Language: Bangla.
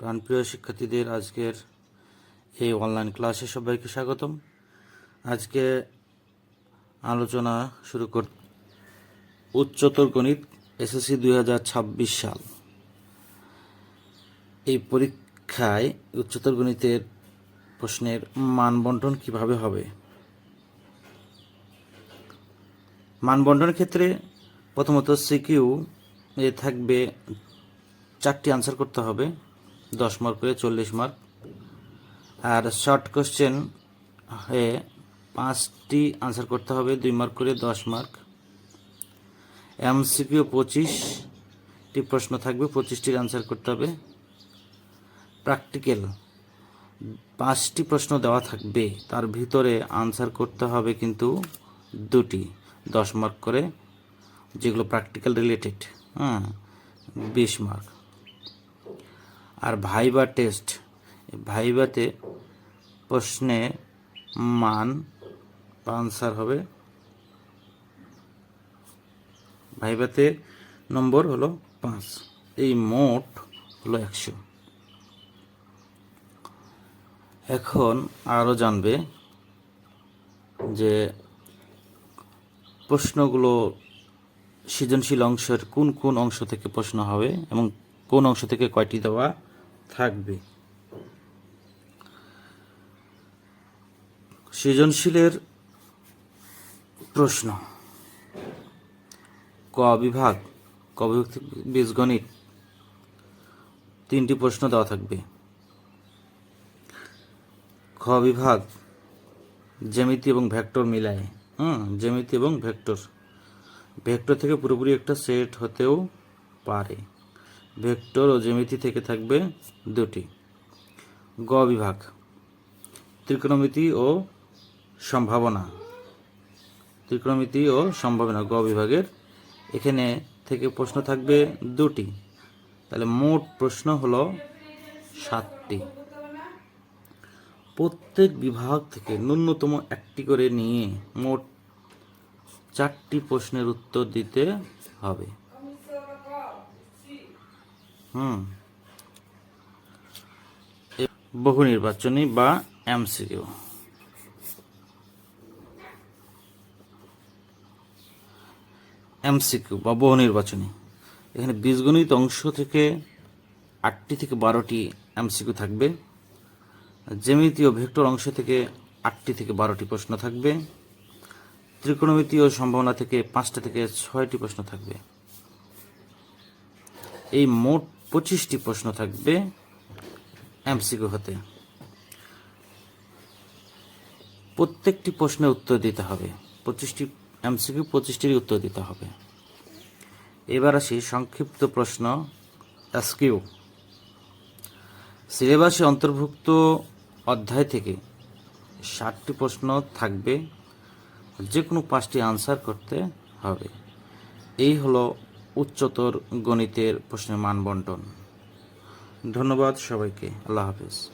প্রাণপ্রিয় শিক্ষার্থীদের আজকের এই অনলাইন ক্লাসে সবাইকে স্বাগতম। আজকে আলোচনা শুরু কর উচ্চতর গণিত এসএসসি দুই হাজার ছাব্বিশ সাল। এই পরীক্ষায় উচ্চতর গণিতের প্রশ্নের মানবন্টন কীভাবে হবে? মানবন্টনের ক্ষেত্রে প্রথমত সিকিউ এ থাকবে চারটি আনসার করতে হবে। দশ মার্ক করে চল্লিশ মার্ক। আর শর্ট কোশ্চেন হয়ে পাঁচটি আনসার করতে হবে, দুই মার্ক করে দশ মার্ক। এমসিকিউ পঁচিশটি প্রশ্ন থাকবে, পঁচিশটির আনসার করতে হবে। প্র্যাকটিক্যাল পাঁচটি প্রশ্ন দেওয়া থাকবে, তার ভিতরে আনসার করতে হবে কিন্তু দুটি, দশ মার্ক করে, যেগুলো প্র্যাকটিক্যাল রিলেটেড হ্যাঁ বিশ মার্ক। আর ভাইবা টেস্ট। ভাইবাতে প্রশ্নে মান আনসার হবে। ভাইবাতে নম্বর হলো পাঁচ। এই মোট হলো একশো। এখন আরও জানবে যে প্রশ্নগুলো সৃজনশীল অংশের কোন কোন অংশ থেকে প্রশ্ন হবে এবং কোন অংশ থেকে কয়টি দেওয়া থাকবে। সৃজনশীলের প্রশ্ন। ক বিভাগ ক বিভাগ বীজগণিত। তিনটি প্রশ্ন দেওয়া থাকবে। খ বিভাগ, জ্যামিতি এবং ভেক্টর মিলায়। হুম, জ্যামিতি এবং ভেক্টর। ভেক্টর থেকে পুরোপুরি একটা সেট হতেও পারে। ভেক্টর ও জ্যামিতি থেকে থাকবে দুটি। গ বিভাগ, ত্রিকোণমিতি ও সম্ভাবনা। ত্রিকোণমিতি ও সম্ভাবনা গ বিভাগের। এখানে থেকে প্রশ্ন থাকবে দুটি। তাহলে মোট প্রশ্ন হলো সাতটি। প্রত্যেক বিভাগ থেকে ন্যূনতম একটি করে নিয়ে মোট চারটি প্রশ্নের উত্তর দিতে হবে। হুম। বহু নির্বাচনী বা এমসিকিউ। এমসিকিউ বা বহু নির্বাচনী। এখানে বীজগণিত অংশ থেকে আটটি থেকে বারোটি এমসিকিউ থাকবে। জ্যামিতি ও ভেক্টর অংশ থেকে আটটি থেকে বারোটি প্রশ্ন থাকবে। ত্রিকোণমিতি ও সম্ভাবনা থেকে পাঁচটা থেকে ছয়টি প্রশ্ন থাকবে। এই মোট পঁচিশটি প্রশ্ন থাকবে এমসিকিউ হতে। প্রত্যেকটি প্রশ্নের উত্তর দিতে হবে। পঁচিশটি এমসিকিউ, পঁচিশটির উত্তর দিতে হবে। এবার আসি সংক্ষিপ্ত প্রশ্ন এসকিউ। সিলেবাসে অন্তর্ভুক্ত অধ্যায় থেকে ষাটটি প্রশ্ন থাকবে। যে কোনো পাঁচটি আনসার করতে হবে। এই হলো উচ্চতর গণিতের প্রশ্নের মানবন্টন। ধন্যবাদ সবাইকে। আল্লাহ হাফেজ।